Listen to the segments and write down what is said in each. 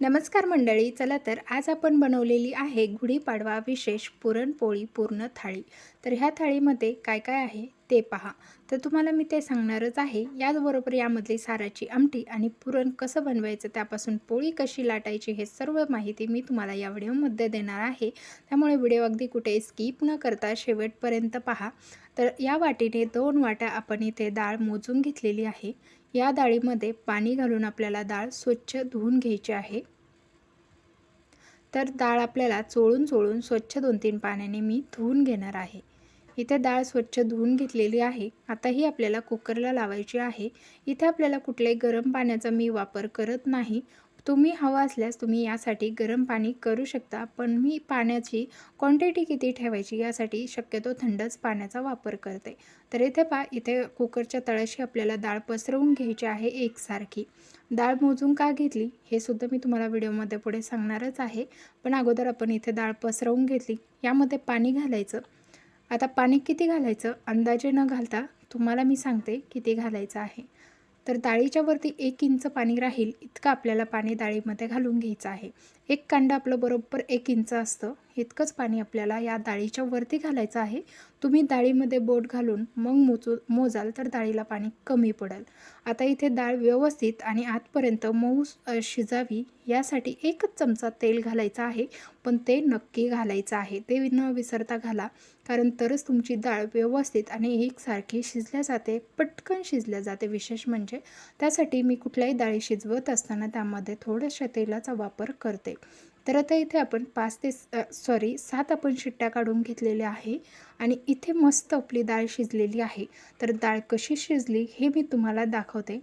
नमस्कार मंडळी चला तर आज आपण बनवलेली आहे गुढीपाडवा विशेष पुरणपोळी पूर्ण थाळी. तर ह्या थाळीमध्ये काय काय आहे ते पहा. तर तुम्हाला मी ते सांगणारच आहे याचबरोबर यामधली साराची आमटी आणि पुरण कसं बनवायचं त्यापासून पोळी कशी लाटायची हे सर्व माहिती मी तुम्हाला या व्हिडिओमध्ये देणार आहे. त्यामुळे व्हिडिओ अगदी कुठे स्किप न करता शेवटपर्यंत पहा. तर या वाटीने दोन वाट्या आपण इथे डाळ मोजून घेतलेली आहे. या डाळीमध्ये पाणी घालून आपल्याला डाळ स्वच्छ धुवून घ्यायची आहे. तर डाळ आपल्याला चोळून चोळून स्वच्छ दोन तीन पाण्याने मी धुवून घेणार आहे. इथे डाळ स्वच्छ धुवून घेतलेली आहे. आता ही आपल्याला कुकरला लावायची आहे. इथे आपल्याला कुठल्याही गरम पाण्याचा मी वापर करत नाही. तुम्ही हवा असल्यास तुम्ही यासाठी गरम पाणी करू शकता पण मी पाण्याची क्वांटिटी किती ठेवायची यासाठी शक्यतो थंडच पाण्याचा वापर करते. तर इथे पा इथे कुकरच्या तळाशी आपल्याला डाळ पसरवून घ्यायची आहे एकसारखी. डाळ मोजून का घेतली हे सुद्धा मी तुम्हाला व्हिडिओमध्ये पुढे सांगणारच आहे पण अगोदर आपण इथे डाळ पसरवून घेतली यामध्ये पाणी घालायचं. आता पाणी किती घालायचं अंदाजे न घालता तुम्हाला मी सांगते किती घालायचं आहे. तर डाळीच्या वरती एक इंच पाणी राहील इतकं आपल्याला पाणी डाळीमध्ये घालून घ्यायचं आहे. एक कांड आपलं बरोबर एक इंच असतं. इतकंच पाणी आपल्याला या डाळीच्या वरती घालायचं आहे. तुम्ही डाळीमध्ये बोट घालून मग मोजू मोजाल तर डाळीला पाणी कमी पडेल. आता इथे डाळ व्यवस्थित आणि आतपर्यंत मऊ शिजावी यासाठी एकच चमचा तेल घालायचं आहे. पण ते नक्की घालायचं आहे. ते न विसरता घाला. कारण तरच तुमची डाळ व्यवस्थित आणि एकसारखी शिजल्या जाते. पटकन शिजल्या जाते. विशेष म्हणजे त्यासाठी मी कुठल्याही डाळी शिजवत असताना त्यामध्ये थोड्याशा तेलाचा वापर करते. तर आता इथे आपण पाच ते सॉरी सात आपण शिट्ट्या काढून घेतलेल्या आहे आणि इथे मस्त आपली डाळ शिजलेली आहे. तर डाळ कशी शिजली हे मी तुम्हाला दाखवते.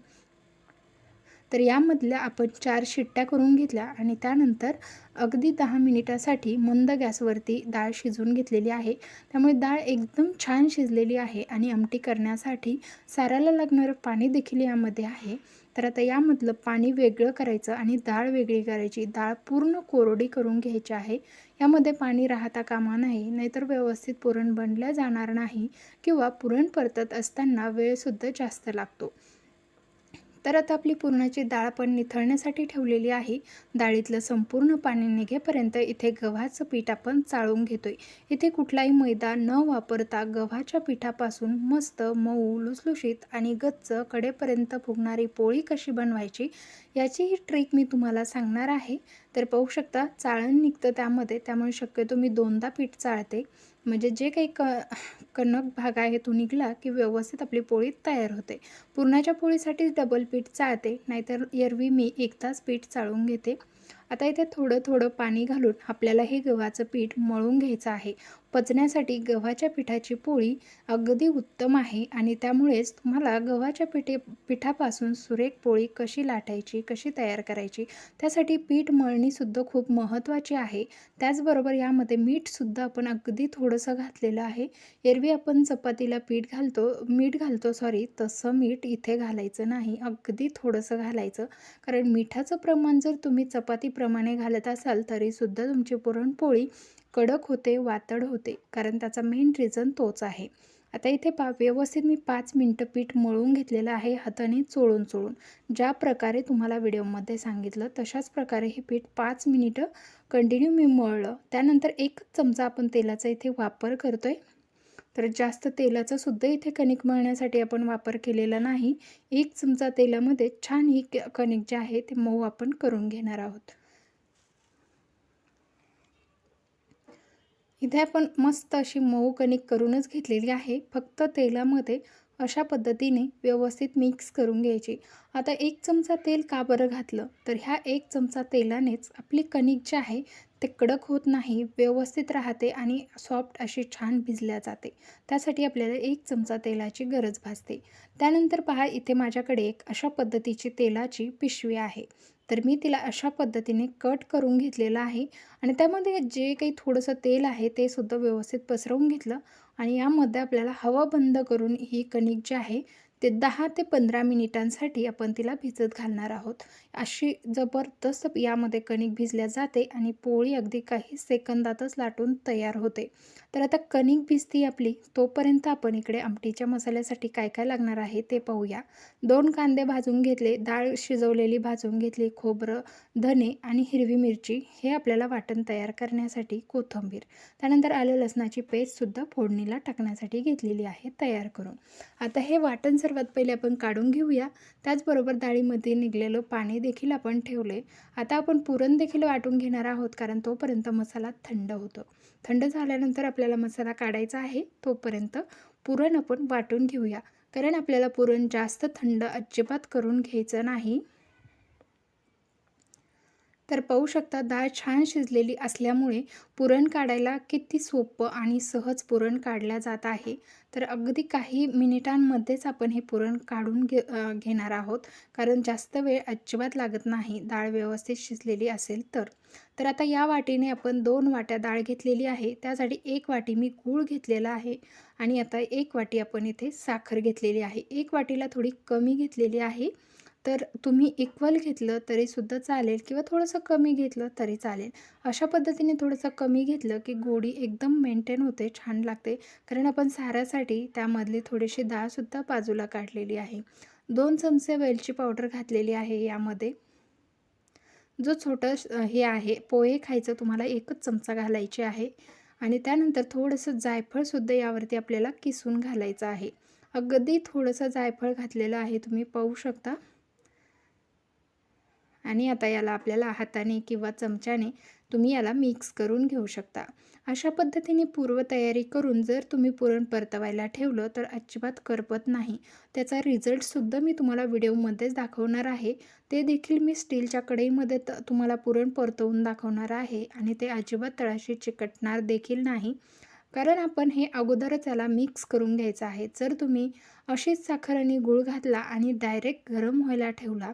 तर यामधल्या आपण चार शिट्ट्या करून घेतल्या आणि त्यानंतर अगदी दहा मिनिटासाठी मंद गॅसवरती डाळ शिजवून घेतलेली आहे. त्यामुळे डाळ एकदम छान शिजलेली आहे आणि आमटी करण्यासाठी साराला लागणारं पाणी देखील यामध्ये आहे. तर आता यामधलं पाणी वेगळं करायचं आणि डाळ वेगळी करायची. डाळ पूर्ण कोरडी करून घ्यायची आहे. यामध्ये पाणी राहता कामा नाही नाहीतर व्यवस्थित पुरण बनल्या जाणार नाही किंवा पुरण परतत असताना वेळसुद्धा जास्त लागतो. तर आता आपली पुरणाची डाळ पण निथळण्यासाठी ठेवलेली आहे. डाळीतलं संपूर्ण पाणी निघेपर्यंत इथे गव्हाचं पीठ आपण चाळून घेतोय. इथे कुठलाही मैदा न वापरता गव्हाच्या पिठापासून मस्त मऊ लुसलुशीत आणि गच्च कडेपर्यंत फुगणारी पोळी कशी बनवायची याची ही ट्रिक मी तुम्हाला सांगणार आहे. तर पाहू शकता चाळण निघतं त्यामध्ये त्यामुळे शक्यतो मी दोनदा पीठ चाळते. म्हणजे जे काही क कणक भाग आहे तो निघला की व्यवस्थित आपली पोळी तयार होते. पुरणाच्या पोळीसाठी डबल पीठ चाळते नाहीतर एरवी मी एक तास पीठ चाळून घेते. आता इथे थोडं थोडं पाणी घालून आपल्याला हे गव्हाचं पीठ मळून घ्यायचं आहे. पचण्यासाठी गव्हाच्या पिठाची पोळी अगदी उत्तम आहे आणि त्यामुळेच तुम्हाला गव्हाच्या पिठे पिठापासून सुरेख पोळी कशी लाटायची कशी तयार करायची त्यासाठी पीठ मळणीसुद्धा खूप महत्त्वाची आहे. त्याचबरोबर यामध्ये मीठसुद्धा आपण अगदी थोडंसं घातलेलं आहे. एरवी आपण चपातीला पीठ घालतो मीठ घालतो सॉरी तसं मीठ इथे घालायचं नाही. अगदी थोडंसं घालायचं. कारण मिठाचं प्रमाण जर तुम्ही चपातीप्रमाणे घालत असाल तरीसुद्धा तुमची पुरणपोळी कडक होते वातड होते. कारण त्याचा मेन रिझन तोच आहे. आता इथे पा व्यवस्थित मी पाच मिनटं पीठ मळून घेतलेलं आहे हाताने चोळून चोळून. ज्या प्रकारे तुम्हाला व्हिडिओमध्ये सांगितलं तशाच प्रकारे हे पीठ पाच मिनिटं कंटिन्यू मी मळलं. त्यानंतर एकच चमचा आपण तेलाचा इथे वापर करतो आहे तर जास्त तेलाचा सुद्धा इथे कणिक मळण्यासाठी आपण वापर केलेला नाही. एक चमचा तेलामध्ये छान ही कणिक जे आहे ते मऊ आपण करून घेणार आहोत. इथे आपण मस्त अशी मऊ कणिक करूनच घेतलेली आहे. फक्त तेलामध्ये अशा पद्धतीने व्यवस्थित मिक्स करून घ्यायची. आता एक चमचा तेल का बरं घातलं? तर ह्या एक चमचा तेलानेच आपली कणिक जी आहे ते कडक होत नाही व्यवस्थित राहते आणि सॉफ्ट अशी छान भिजल्या जाते. त्यासाठी आपल्याला एक चमचा तेलाची गरज भासते. त्यानंतर पहा इथे माझ्याकडे एक अशा पद्धतीची तेलाची पिशवी आहे. तर मी तिला अशा पद्धतीने कट करून घेतलेलं आहे आणि त्यामध्ये जे काही थोडंसं तेल आहे ते सुद्धा व्यवस्थित पसरवून घेतलं आणि यामध्ये आपल्याला हवा बंद करून ही कणिक जी आहे ते दहा ते पंधरा मिनिटांसाठी आपण तिला भिजत घालणार आहोत. अशी जबरदस्त यामध्ये कणिक भिजल्या जाते आणि पोळी अगदी काही सेकंदातच लाटून तयार होते. तर आता कणिक भिजती आपली तोपर्यंत आपण इकडे आमटीच्या मसाल्यासाठी काय काय लागणार आहे ते पाहूया. दोन कांदे भाजून घेतले डाळ शिजवलेली भाजून घेतली खोबरं धने आणि हिरवी मिरची हे आपल्याला वाटण तयार करण्यासाठी कोथिंबीर. त्यानंतर आलं लसणाची पेस्टसुद्धा फोडणीला टाकण्यासाठी घेतलेली आहे तयार करून. आता हे वाटण सर्वात पहिले आपण काढून घेऊया. त्याचबरोबर डाळीमध्ये निघलेलं पाणी देखील आपण ठेवले. आता आपण पुरण देखील वाटून घेणार आहोत कारण तोपर्यंत मसाला थंड होतो. थंड झाल्यानंतर आपल्याला मसाला काढायचा आहे तोपर्यंत पुरण आपण वाटून घेऊया. कारण आपल्याला पुरण जास्त थंड अजिबात करून घ्यायचं नाही. तर पाहू शकता डाळ छान शिजलेली असल्यामुळे पुरण काढायला किती सोपं आणि सहज पुरण काढल्या जात आहे. तर अगदी काही मिनिटांमध्येच आपण हे पुरण काढून घे घेणार आहोत. कारण जास्त वेळ अजिबात लागत नाही डाळ व्यवस्थित शिजलेली असेल तर. तर आता या वाटीने आपण दोन वाट्या डाळ घेतलेली आहे. त्यासाठी एक वाटी मी गूळ घेतलेला आहे आणि आता एक वाटी आपण इथे साखर घेतलेली आहे. एक वाटीला थोडी कमी घेतलेली आहे. तर तुम्ही इक्वल घेतलं तरीसुद्धा चालेल किंवा थोडंसं कमी घेतलं तरी चालेल. अशा पद्धतीने थोडंसं कमी घेतलं की गोडी एकदम मेंटेन होते छान लागते. कारण आपण सारासाठी त्यामधली थोडीशी डाळसुद्धा बाजूला काढलेली आहे. दोन चमचे वेलची पावडर घातलेली आहे यामध्ये. जो छोटं हे आहे पोहे खायचं तुम्हाला एकच चमचा घालायचे आहे. आणि त्यानंतर थोडंसं जायफळसुद्धा यावरती आपल्याला किसून घालायचं आहे. अगदी थोडंसं जायफळ घातलेलं आहे तुम्ही पाहू शकता. आणि आता याला आपल्याला हाताने किंवा चमच्याने तुम्ही याला मिक्स करून घेऊ शकता. अशा पद्धतीने पूर्वतयारी करून जर तुम्ही पुरण परतवायला ठेवलं तर अजिबात करपत नाही. त्याचा रिझल्टसुद्धा मी तुम्हाला व्हिडिओमध्येच दाखवणार आहे. ते देखील मी स्टीलच्या कढईमध्ये त तुम्हाला पुरण परतवून दाखवणार आहे आणि ते अजिबात तळाशी चिकटणार देखील नाही. कारण आपण हे अगोदरच याला मिक्स करून घ्यायचं आहे. जर तुम्ही अशीच साखर आणि गूळ घातला आणि डायरेक्ट गरम व्हायला ठेवला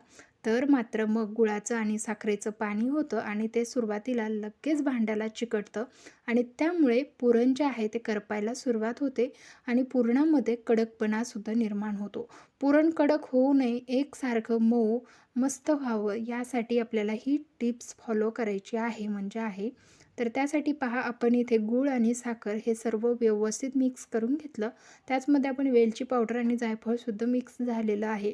तर मात्र मग गुळाचं आणि साखरेचं पाणी होतं आणि ते सुरुवातीला लगेच भांड्याला चिकटतं आणि त्यामुळे पुरण जे आहे ते करपायला सुरुवात होते आणि पुरणामध्ये कडकपणासुद्धा निर्माण होतो. पुरण कडक होऊ नये एकसारखं मऊ मस्त व्हावं यासाठी आपल्याला ही टिप्स फॉलो करायची आहे म्हणजे आहे. तर त्यासाठी पहा आपण इथे गूळ आणि साखर हे सर्व व्यवस्थित मिक्स करून घेतलं. त्याचमध्ये आपण वेलची पावडर आणि जायफळसुद्धा मिक्स झालेलं आहे.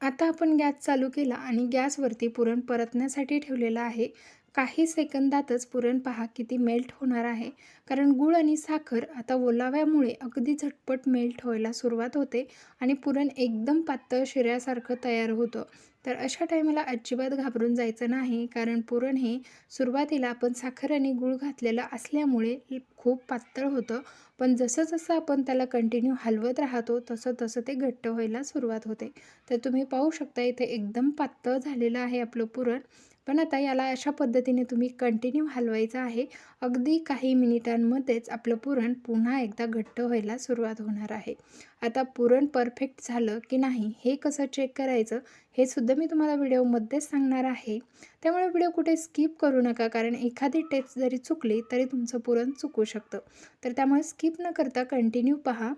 आता आपण गॅस चालू केला आणि गॅसवरती पुरण परतण्यासाठी ठेवलेलं आहे. काही सेकंदातच पुरण पहा किती मेल्ट होणार आहे. कारण गूळ आणि साखर आता ओलाव्यामुळे अगदी झटपट मेल्ट व्हायला सुरुवात होते आणि पुरण एकदम पातळ शिऱ्यासारखं तयार होतं. तर अशा टायमाला अजिबात घाबरून जायचं नाही कारण पुरण हे सुरुवातीला आपण साखर आणि गूळ घातलेलं असल्यामुळे खूप पातळ होतं. पण जसं जसं आपण त्याला कंटिन्यू हलवत राहतो तसं तसं ते घट्ट व्हायला सुरुवात होते. तर तुम्ही पाहू शकता इथे एकदम पातळ झालेलं आहे आपलं पुरण. पण आता याला अशा पद्धतीने तुम्ही कंटिन्यू हलवायचं आहे. अगदी काही मिनिटांमध्येच आपलं पुरण पुन्हा एकदा घट्ट व्हायला सुरुवात होणार आहे. आता पुरण परफेक्ट झालं की नाही हे कसं चेक करायचं हे सुद्धा मी तुम्हाला व्हिडिओमध्येच सांगणार आहे. त्यामुळे व्हिडिओ कुठे स्किप करू नका कारण एखादी टेप्स जरी चुकली तरी तुमचं पुरण चुकू शकतं. तर त्यामुळे स्किप न करता कंटिन्यू पहा.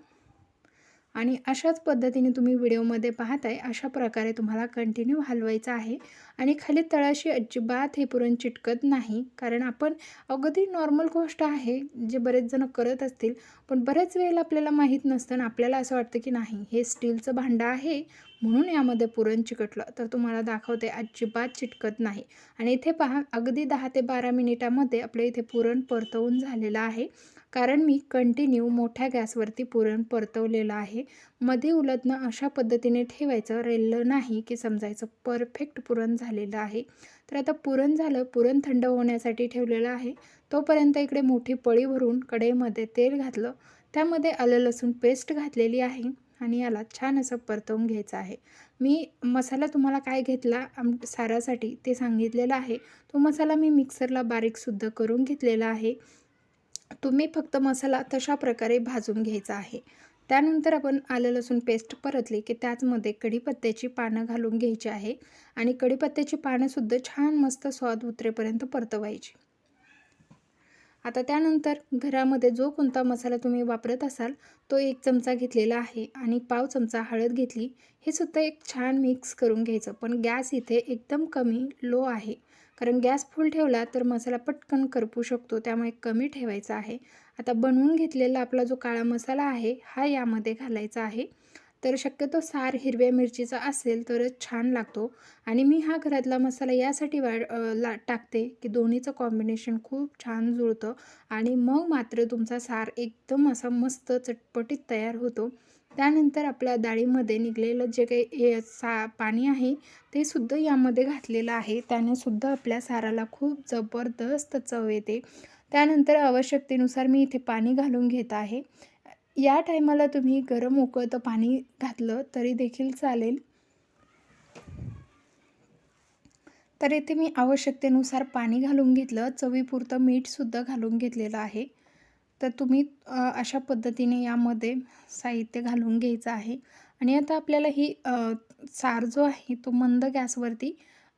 आणि अशाच पद्धतीने तुम्ही व्हिडिओमध्ये पाहताय अशा प्रकारे तुम्हाला कंटिन्यू हलवायचं आहे. आणि खाली तळाशी अजिबात हे पुरण चिटकत नाही कारण आपण अगदी नॉर्मल गोष्ट आहे जे बरेच जण करत असतील. पण बरेच वेळेला आपल्याला माहीत नसतं आणि आपल्याला असं वाटतं की नाही हे स्टीलचं भांडं आहे म्हणून यामध्ये पुरण चिकटलं तर तुम्हाला दाखवते अजिबात चिटकत नाही. आणि इथे पहा अगदी दहा ते बारा मिनिटामध्ये आपल्या इथे पुरण परतवून झालेलं आहे. कारण मी कंटिन्यू मोठ्या गॅसवरती पुरण परतवलेलं आहे. मध्ये उलटणं अशा पद्धतीने ठेवायचं रेललं नाही की समजायचं परफेक्ट पुरण झालेलं आहे. तर आता पुरण झालं पुरण थंड होण्यासाठी ठेवलेलं आहे. तोपर्यंत इकडे मोठी पळी भरून कढईमध्ये तेल घातलं. त्यामध्ये आलं लसूण पेस्ट घातलेली आहे. आणि याला छान असं परतवून घ्यायचं आहे. मी मसाला तुम्हाला काय घेतला आम सारासाठी ते सांगितलेलं आहे. तो मसाला मी मिक्सरला बारीकसुद्धा करून घेतलेला आहे. तुम्ही फक्त मसाला तशा प्रकारे भाजून घ्यायचा आहे. त्यानंतर आपण आलं लसूण पेस्ट परतली की त्याचमध्ये कढीपत्त्याची पानं घालून घ्यायची आहे आणि कढीपत्त्याची पानंसुद्धा छान मस्त स्वाद उतरेपर्यंत परतवायची. आता त्यानंतर घरामध्ये जो कोणता मसाला तुम्ही वापरत असाल तो एक चमचा घेतलेला आहे आणि पाव चमचा हळद घेतली. हे सुद्धा एक छान मिक्स करून घ्यायचं. पण गॅस इथे एकदम कमी लो आहे. कारण गॅस फुल ठेवला तर मसाला पटकन करपू शकतो. त्यामुळे कमी ठेवायचा आहे. आता बनवून घेतलेला आपला जो काळा मसाला आहे हा यामध्ये घालायचा आहे. तर शक्यतो सार हिरव्या मिरचीचा असेल तरच छान लागतो. आणि मी हा घरातला मसाला यासाठी वा ला टाकते की दोन्हीचं कॉम्बिनेशन खूप छान जुळतं. आणि मग मात्र तुमचा सार एकदम असा मस्त चटपटीत तयार होतो. त्यानंतर आपल्या डाळीमध्ये निघलेलं जे काही सा पाणी आहे ते सुद्धा यामध्ये घातलेलं आहे. त्याने सुद्धा आपल्या साराला खूप जबरदस्त चव येते. त्यानंतर आवश्यकतेनुसार मी इथे पाणी घालून घेत आहे. या टायमाला तुम्ही गरम उकळतं पाणी घातलं तरी देखील चालेल. तर इथे मी आवश्यकतेनुसार पाणी घालून घेतलं. चवीपुरतं मीठसुद्धा घालून घेतलेलं आहे. तर तुम्ही अशा पद्धतीने यामध्ये साहित्य घालून घ्यायचं आहे. आणि आता आपल्याला ही सार जो आहे तो मंद गॅसवरती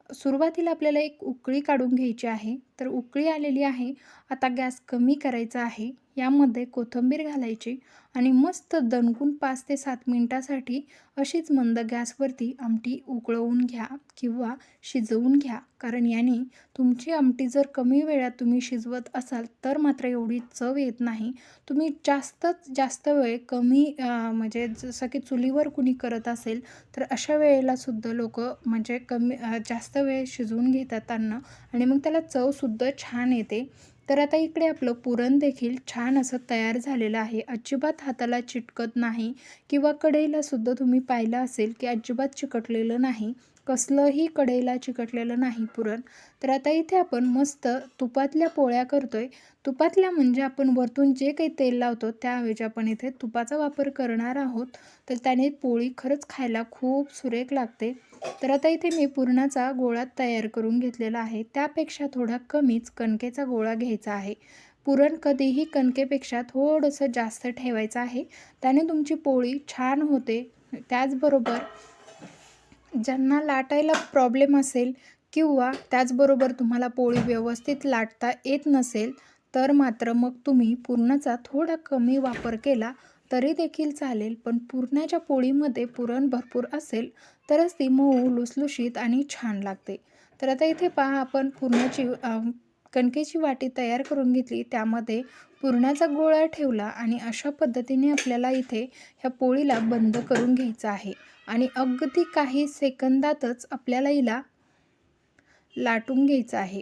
सुरुवातीला आपल्याला एक उकळी काढून घ्यायची आहे. तर उकळी आलेली आहे. आता गॅस कमी करायचा आहे. यामध्ये कोथिंबीर घालायची आणि मस्त दणकून पाच ते सात मिनटासाठी अशीच मंद गॅसवरती आमटी उकळवून घ्या किंवा शिजवून घ्या. कारण याने तुमची आमटी जर कमी वेळात तुम्ही शिजवत असाल तर मात्र एवढी चव येत नाही. तुम्ही जास्तच जास्त वेळ कमी म्हणजे जसं की चुलीवर कुणी करत असेल तर अशा वेळेलासुद्धा लोक म्हणजे कमी जास्त वेळ शिजवून घेतात अन्न आणि मग त्याला चवसुद्धा छान येते. तर आता इकडे आपलं पुरण देखील छान असं तयार झालेलं आहे. अजिबात हाताला चिटकत नाही किंवा कढईलासुद्धा तुम्ही पाहिलं असेल की अजिबात चिकटलेलं नाही. कसलंही कढईला चिकटलेलं नाही पुरण. तर आता इथे आपण मस्त तुपातल्या पोळ्या करतो आहे तुपातल्या म्हणजे आपण वरतून जे काही तेल लावतो त्याऐवजी आपण इथे तुपाचा वापर करणार आहोत. तर त्याने पोळी खरंच खायला खूप सुरेख लागते. तर आता इथे मी पुरणाचा गोळा तयार करून घेतलेला आहे. त्यापेक्षा थोडा कमीच कणकेचा गोळा घ्यायचा आहे. पुरण कधीही कणकेपेक्षा थोडंसं जास्त ठेवायचं आहे. त्याने तुमची पोळी छान होते. त्याचबरोबर ज्यांना लाटायला प्रॉब्लेम असेल किंवा त्याचबरोबर तुम्हाला पोळी व्यवस्थित लाटता येत नसेल तर मात्र मग तुम्ही पुरणाचा थोडा कमी वापर केला तरी देखील चालेल. पण पुरणाच्या पोळीमध्ये पुरण भरपूर असेल तरच ती मऊ लुसलुशीत आणि छान लागते. तर आता इथे पहा आपण पुरणाची कणकेची वाटी तयार करून घेतली. त्यामध्ये पुरणाचा गोळा ठेवला आणि अशा पद्धतीने आपल्याला इथे ह्या पोळीला बंद करून घ्यायचं आहे. आणि अगदी काही सेकंदातच आपल्याला हिला लाटून घ्यायचं आहे.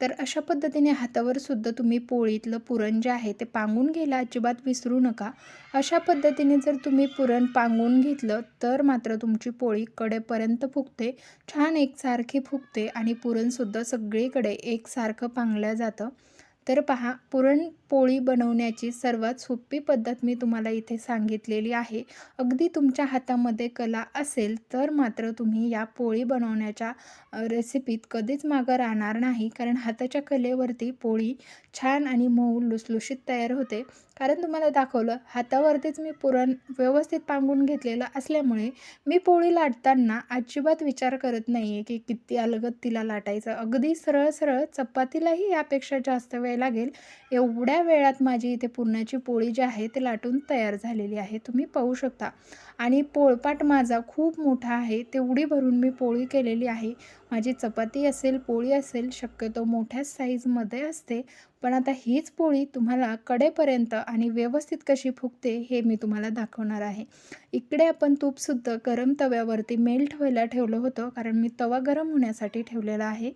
तर अशा पद्धतीने हातावर सुद्धा तुम्ही पोळीतलं पुरण जे आहे ते पांगून घ्यायला अजिबात विसरू नका. अशा पद्धतीने जर तुम्ही पुरण पांगून घेतलं तर मात्र तुमची पोळी कडेपर्यंत फुगते छान एकसारखी फुगते आणि पुरणसुद्धा सगळीकडे एकसारखं पांगलं जातं. तर पहा पुरणपोळी बनवण्याची सर्वात सोपी पद्धत मी तुम्हाला इथे सांगितलेली आहे. अगदी तुमच्या हातामध्ये कला असेल तर मात्र तुम्ही या पोळी बनवण्याच्या रेसिपीत कधीच मागं राहणार नाही. कारण हाताच्या कलेवरती पोळी छान आणि मऊ लुसलुशीत तयार होते. कारण तुम्हाला दाखवलं हातावरतीच मी पुरण व्यवस्थित पांगून घेतलेलं असल्यामुळे मी पोळी लाटताना अजिबात विचार करत नाही आहे की किती अलगत तिला लाटायचं. अगदी सरळ सरळ चपातीलाही यापेक्षा जास्त वेळ लागेल. एवढ्या वेळात माझी इथे पुरणाची पोळी जी आहे ती लाटून तयार झालेली आहे. तुम्ही पाहू शकता. आणि पोळपाट माझा खूप मोठा आहे तेवढी भरून मी पोळी केलेली आहे. माझी चपाती असेल पोळी असेल शक्यतो मोठ्या साईजमध्ये असते. पण आता हीच पोळी तुम्हाला कडेपर्यंत आणि व्यवस्थित कशी फुगते हे मी तुम्हाला दाखवणार आहे. इकडे आपण तूपसुद्धा गरम तव्यावरती मेल्ट व्हायला ठेवलं होतं कारण मी तवा गरम होण्यासाठी ठेवलेला आहे.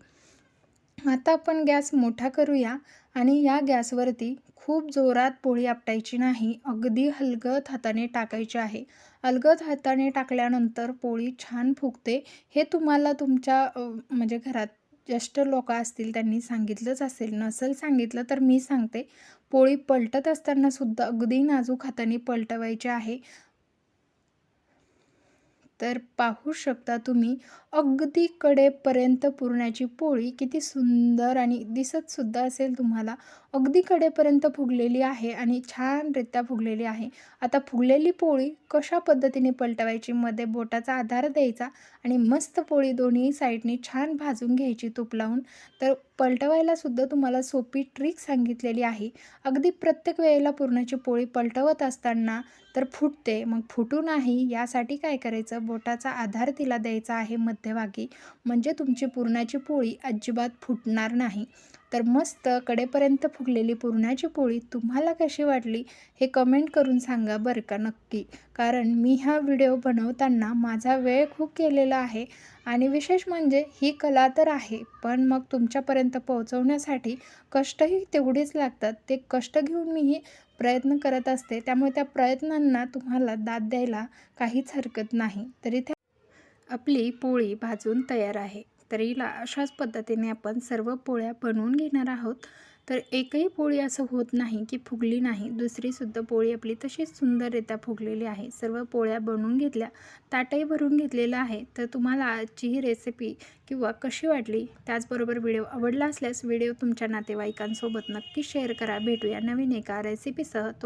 आता आपण गॅस मोठा करूया. आणि या गॅसवरती खूप जोरात पोळी आपटायची नाही अगदी हलगत हाताने टाकायची आहे. अलगद हाताने टाकल्यानंतर पोळी छान फुगते हे तुम्हाला तुमच्या म्हणजे घरात ज्येष्ठ लोक असतील त्यांनी सांगितलंच असेल नसेल सांगितलं तर मी सांगते. पोळी पलटत असताना सुद्धा अगदी नाजूक हाताने पलटवायची आहे. तर पाहू शकता तुम्ही अगदी कडेपर्यंत पुरण्याची पोळी किती सुंदर आणि दिसतसुद्धा असेल तुम्हाला. अगदी कडेपर्यंत फुगलेली आहे आणि छानरित्या फुगलेली आहे. आता फुगलेली पोळी कशा पद्धतीने पलटवायची? मध्ये बोटाचा आधार द्यायचा आणि मस्त पोळी दोन्ही साईडने छान भाजून घ्यायची तूप लावून. तर पलटवायला सुद्धा तुम्हाला सोपी ट्रिक सांगितलेली आहे. अगदी प्रत्येक वेळेला पुरणाची पोळी पलटवत असताना तर फुटते. मग फुटू नाही यासाठी काय करायचं? बोटाचा आधार तिला द्यायचा आहे मध्यभागी. म्हणजे तुमची पुरणाची पोळी अजिबात फुटणार नाही. तर मस्त कडेपर्यंत फुगलेली पुरणाची पोळी तुम्हाला कशी वाटली हे कमेंट करून सांगा बरं का नक्की. कारण मी हा व्हिडिओ बनवताना माझा वेळ खूप केलेला आहे आणि विशेष म्हणजे ही कला तर आहे पण मग तुमच्यापर्यंत पोहोचवण्यासाठी कष्टही तेवढेच लागतात. ते कष्ट घेऊन मीही प्रयत्न करत असते त्यामुळे त्या प्रयत्नांना तुम्हाला दाद द्यायला काहीच हरकत नाही. तरी त्या आपली पोळी भाजून तयार आहे. तर हिला अशाच पद्धतीने आपण सर्व पोळ्या बनवून घेणार आहोत. तर एकही पोळी असं होत नाही की फुगली नाही. दुसरीसुद्धा पोळी आपली तशीच सुंदररित्या फुगलेली आहे. सर्व पोळ्या बनवून घेतल्या ताटही भरून घेतलेलं आहे. तर तुम्हाला आजची ही रेसिपी किंवा कशी वाटली? त्याचबरोबर व्हिडिओ आवडला असल्यास व्हिडिओ तुमच्या नातेवाईकांसोबत नक्की शेअर करा. भेटूया नवीन एका रेसिपीसह